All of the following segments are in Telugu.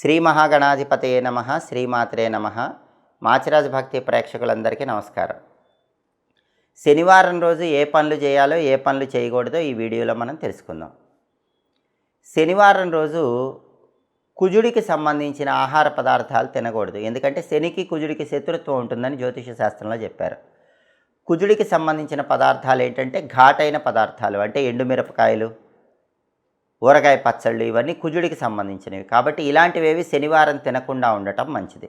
శ్రీ మహాగణాధిపతయే నమ శ్రీమాత్రే నమ. మాచిరాజు భక్తి ప్రేక్షకులందరికీ నమస్కారం. శనివారం రోజు ఏ పనులు చేయాలో ఏ పనులు చేయకూడదో ఈ వీడియోలో మనం తెలుసుకుందాం. శనివారం రోజు కుజుడికి సంబంధించిన ఆహార పదార్థాలు తినకూడదు. ఎందుకంటే శనికి కుజుడికి శత్రుత్వం ఉంటుందని జ్యోతిష శాస్త్రంలో చెప్పారు. కుజుడికి సంబంధించిన పదార్థాలు ఏంటంటే ఘాటైన పదార్థాలు అంటే ఎండుమిరపకాయలు ఊరగాయ పచ్చళ్ళు ఇవన్నీ కుజుడికి సంబంధించినవి. కాబట్టి ఇలాంటివేవి శనివారం తినకుండా ఉండటం మంచిది.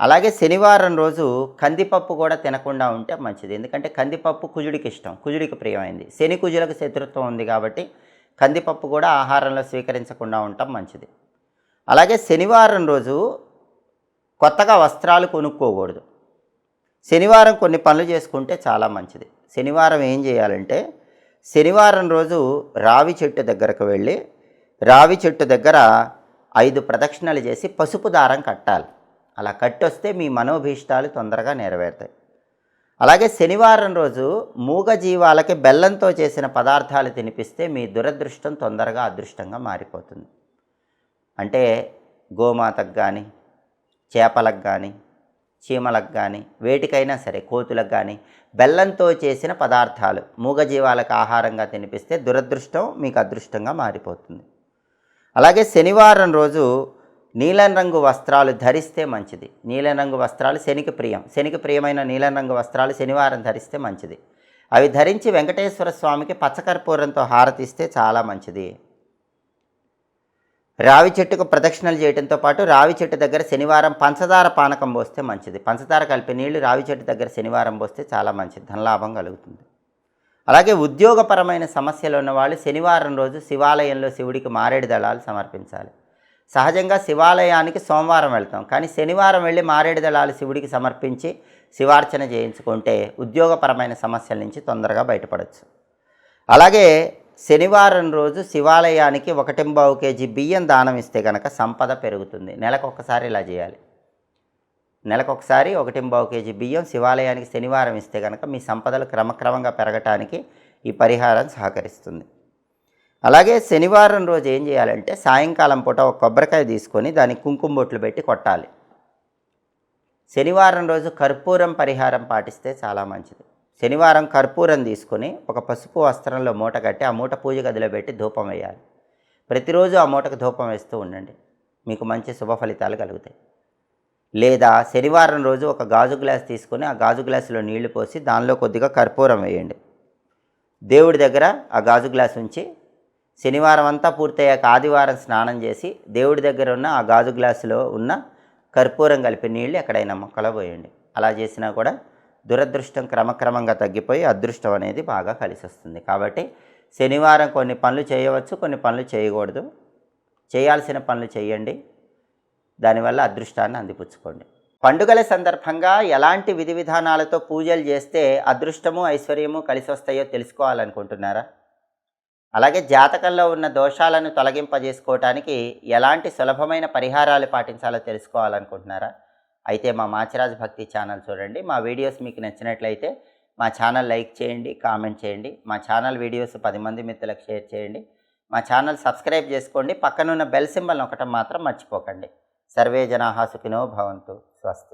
అలాగే శనివారం రోజు కందిపప్పు కూడా తినకుండా ఉంటే మంచిది. ఎందుకంటే కందిపప్పు కుజుడికి ఇష్టం కుజుడికి ప్రియమైంది శని కుజులకు శత్రుత్వం ఉంది కాబట్టి కందిపప్పు కూడా ఆహారంలో స్వీకరించకుండా ఉండటం మంచిది. అలాగే శనివారం రోజు కొత్తగా వస్త్రాలు కొనుక్కోకూడదు. శనివారం కొన్ని పనులు చేసుకుంటే చాలా మంచిది. శనివారం ఏం చేయాలంటే శనివారం రోజు రావి చెట్టు దగ్గరకు వెళ్ళి రావి చెట్టు దగ్గర ఐదు ప్రదక్షిణలు చేసి పసుపు దారం కట్టాలి. అలా కట్టొస్తే మీ మనోభీష్టాలు తొందరగా నెరవేరుతాయి. అలాగే శనివారం రోజు మూగ జీవాలకి బెల్లంతో చేసిన పదార్థాలు తినిపిస్తే మీ దురదృష్టం తొందరగా అదృష్టంగా మారిపోతుంది. అంటే గోమాతకు కానీ చేపలకు కానీ చీమలకు కానీ వేటికైనా సరే కోతులకు కానీ బెల్లంతో చేసిన పదార్థాలు మూగజీవాలకు ఆహారంగా తినిపిస్తే దురదృష్టం మీకు అదృష్టంగా మారిపోతుంది. అలాగే శనివారం రోజు నీలం రంగు వస్త్రాలు ధరిస్తే మంచిది. నీలం రంగు వస్త్రాలు శనికి ప్రియం. శనికి ప్రియమైన నీలం రంగు వస్త్రాలు శనివారం ధరిస్తే మంచిది. అవి ధరించి వెంకటేశ్వర స్వామికి పచ్చకర్పూరంతో హారతిస్తే చాలా మంచిది. రావి చెట్టుకు ప్రదక్షిణలు చేయడంతో పాటు రావి చెట్టు దగ్గర శనివారం పంచదార పానకం పోస్తే మంచిది. పంచదార కలిపి నీళ్ళు రావి చెట్టు దగ్గర శనివారం పోస్తే చాలా మంచిది. ధనలాభం కలుగుతుంది. అలాగే ఉద్యోగపరమైన సమస్యలు ఉన్నవాళ్ళు శనివారం రోజు శివాలయంలో శివుడికి మారేడు దళాలు సమర్పించాలి. సహజంగా శివాలయానికి సోమవారం వెళ్తాం. కానీ శనివారం వెళ్ళి మారేడు దళాలు శివుడికి సమర్పించి శివార్చన చేయించుకుంటే ఉద్యోగపరమైన సమస్యల నుంచి తొందరగా బయటపడవచ్చు అలాగే శనివారం రోజు శివాలయానికి ఒకటింబావు కేజీ బియ్యం దానం ఇస్తే కనుక సంపద పెరుగుతుంది. నెలకొకసారి ఇలా చేయాలి. నెలకొకసారి ఒకటింబావు కేజీ బియ్యం శివాలయానికి శనివారం ఇస్తే కనుక మీ సంపదలు క్రమక్రమంగా పెరగటానికి ఈ పరిహారం సహకరిస్తుంది. అలాగే శనివారం రోజు ఏం చేయాలంటే సాయంకాలం పూట ఒక కొబ్బరికాయ తీసుకొని దానికి కుంకుమ బొట్లు పెట్టి కొట్టాలి. శనివారం రోజు కర్పూరం పరిహారం పాటిస్తే చాలా మంచిది. శనివారం కర్పూరం తీసుకొని ఒక పసుపు వస్త్రంలో మూట కట్టి ఆ మూట పూజ గదిలో పెట్టి ధూపం వేయాలి. ప్రతిరోజు ఆ మూటకు ధూపం వేస్తూ ఉండండి. మీకు మంచి శుభ ఫలితాలు కలుగుతాయి. లేదా శనివారం రోజు ఒక గాజు గ్లాస్ తీసుకొని ఆ గాజు గ్లాసులో నీళ్ళు పోసి దానిలో కొద్దిగా కర్పూరం వేయండి. దేవుడి దగ్గర ఆ గాజు గ్లాస్ ఉంచి శనివారం అంతా పూర్తయ్యాక ఆదివారం స్నానం చేసి దేవుడి దగ్గర ఉన్న ఆ గాజు గ్లాసులో ఉన్న కర్పూరం కలిపి నీళ్ళు ఎక్కడైనా మొక్కలో పోయండి. అలా చేసినా కూడా దురదృష్టం క్రమక్రమంగా తగ్గిపోయి అదృష్టం అనేది బాగా కలిసి వస్తుంది కాబట్టి శనివారం కొన్ని పనులు చేయవచ్చు కొన్ని పనులు చేయకూడదు. చేయాల్సిన పనులు చేయండి. దానివల్ల అదృష్టాన్ని అందిపుచ్చుకోండి. పండుగల సందర్భంగా ఎలాంటి విధి విధానాలతో పూజలు చేస్తే అదృష్టము ఐశ్వర్యము కలిసి వస్తాయో తెలుసుకోవాలనుకుంటున్నారా? అలాగే జాతకంలో ఉన్న దోషాలను తొలగింపజేసుకోవటానికి ఎలాంటి సులభమైన పరిహారాలు పాటించాలో తెలుసుకోవాలనుకుంటున్నారా? అయితే మా మాచిరాజ్ భక్తి ఛానల్ చూడండి. మా వీడియోస్ మీకు నచ్చినట్లయితే మా ఛానల్ లైక్ చేయండి కామెంట్ చేయండి. మా ఛానల్ వీడియోస్ పది మంది మిత్రులకు షేర్ చేయండి. మా ఛానల్ సబ్స్క్రైబ్ చేసుకోండి. పక్కనున్న బెల్ సింబల్ ఒకటం మాత్రం మర్చిపోకండి. సర్వే జనాహా సుఖినో భవంతు. స్వస్తి.